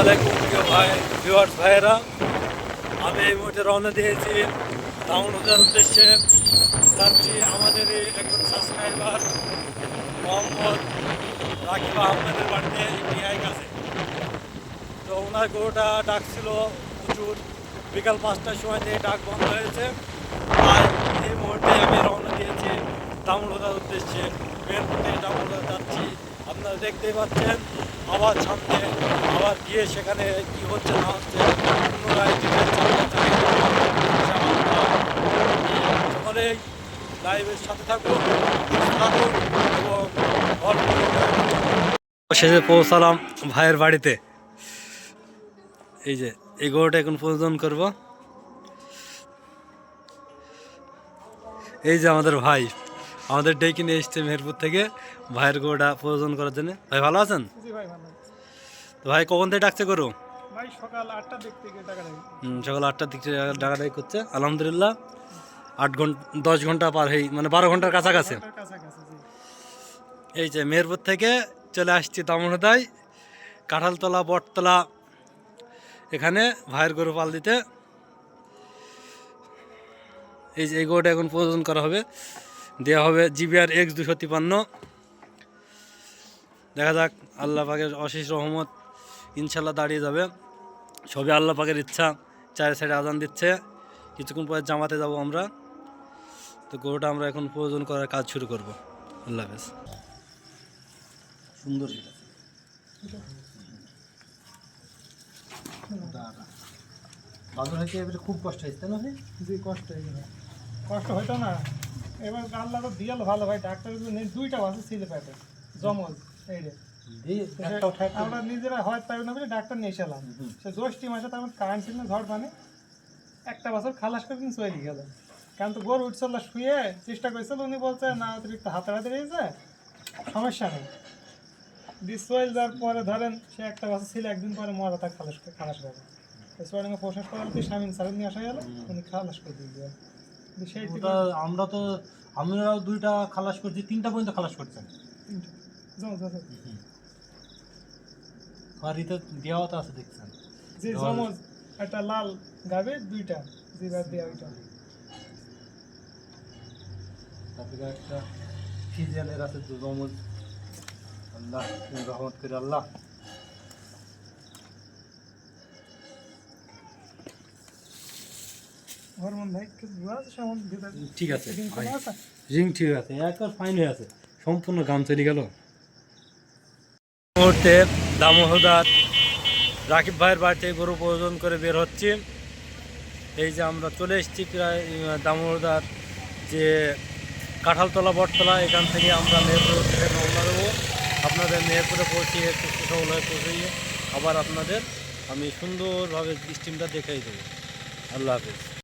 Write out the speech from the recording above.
আলাইকুম ভাই ভাইয়েরা, আমি এই মুহূর্তে রওনা দিয়েছি টাউন হাজার উদ্দেশ্যে। যাচ্ছি আমাদের একজন সাবস্ক্রাইবার মোহাম্মদ রাকিব আহমেদের বাড়িতে ইন্ডিয়ায় কাছে। তো ওনার গরুটা ডাক ছিল প্রচুর। বিকাল পাঁচটার সময় থেকে ডাক বন্ধ হয়েছে। আর এই মুহূর্তে আমি রওনা দিয়েছি দামোদর উদ্দেশ্যে। মেরপুর থেকে দামোদর আপনারা দেখতেই পাচ্ছেন, আবার সামনে আবার গিয়ে সেখানে কি হচ্ছে না হচ্ছে লাইভের সাথে থাকুন থাকুন শেষে পৌঁছালাম ভাইয়ের বাড়িতে। এই যে, এই গরুটা এখন প্রয়োজন করব। এই যে আমাদের ভাই। আমাদের ডেকে নিয়ে এসছে মেহেরপুর থেকে ভাইয়ের গরুটা প্রয়োজন করার জন্য। ভাই ভালো আছেন? ভাই তো ভাই কখন থেকে ডাকছে গরু? ভাই সকাল আটটার দিক থেকে সকাল আটটার দিক থেকে ডাকাডাকি করছে আলহামদুলিল্লাহ। আট ঘণ্টা দশ ঘণ্টা পার হয়ে মানে বারো ঘণ্টার কাছাকাছি। এই যে মেহেরপুর থেকে চলে আসছি দামোহদায় কাঁঠালতলা বটতলা এখানে ভাইয়ের গরু পাল দিতে। এই যে এই গরুটা এখন প্রযোজন করা হবে। দেওয়া হবে জিবিআর এক্স দুশো তিপান্ন। দেখা যাক আল্লাহ পাকের অশেষ রহমত ইনশাল্লাহ দাঁড়িয়ে যাবে। সবই আল্লাহ পাকের ইচ্ছা চারি সাইডে আজান দিচ্ছে। কিছুক্ষণ পরে জামাতে যাব আমরা। তো গরুটা আমরা এখন প্রয়োজন করার কাজ শুরু করব। আল্লাহ হাফেজ। সুন্দর হইতে খুব কষ্ট হয়েছে না কষ্ট হয়ে কষ্ট হইতো না। এবার আল্লাহ তো দিয়াল ভালো ভাই ডাক্তার এই রে দিয়ে উঠায় একটা- আমরা নিজেরা হয় পাই না ডাক্তার নিয়ে এসেলাম। সে জ্যৈষ্ঠী মাসে তার কারেন্ট ছিল না ঝড় মানে একটা বছর খালাস করে চলে গেল। কারণ তো গরু উঠছিল শুয়ে চেষ্টা করেছিল উনি বলছে না অতিরিক্ত হাতে হাতে রয়েছে সমস্যা নেই। ডিসওয়েল যাওয়ার পরে ধরেন সে একটা বছর ছিল একদিন পরে মরা তাকে খালাস করে খালাস করে। সোয়ারিংয়ে প্রসেস করার দিয়ে স্বামীন স্যারের নিয়ে আসা গেল উনি খালাস করে দিয়ে ওটা আমরা তো আমরাও দুইটা খালাস করছি তিনটা পর্যন্ত খালাস করছেন। ইতে দেওয়া তো আছে দেখছেন। যে জমজ একটা লাল গাবে দুইটা জিরার দেওয়া ওইটা। তারপরে একটা ফিজিয়ানের আছে জমজ। আল্লাহ রহমত করে আল্লাহ। হরমোন ভাই ঠিক আছে রিং করা আছে? রিং ঠিক আছে একবার ফাইন হয়ে আছে। সম্পূর্ণ গান চলে গেল। মুহূর্তে দামোহদার রাকিব ভাইয়ের বাড়িতে গরু প্রয়োজন করে বের হচ্ছি। এই যে আমরা চলে এসেছি প্রায় দামোহদার যে কাঁঠালতলা বটতলা এখান থেকে আমরা মেহেরপুর থেকে রওনা দেবো। আপনাদের মেহেরপুরে পৌঁছিয়ে একটু সফল হয়ে পৌঁছিয়ে আবার আপনাদের আমি সুন্দরভাবে স্টিমটা দেখাই দেবো। আল্লাহ হাফেজ।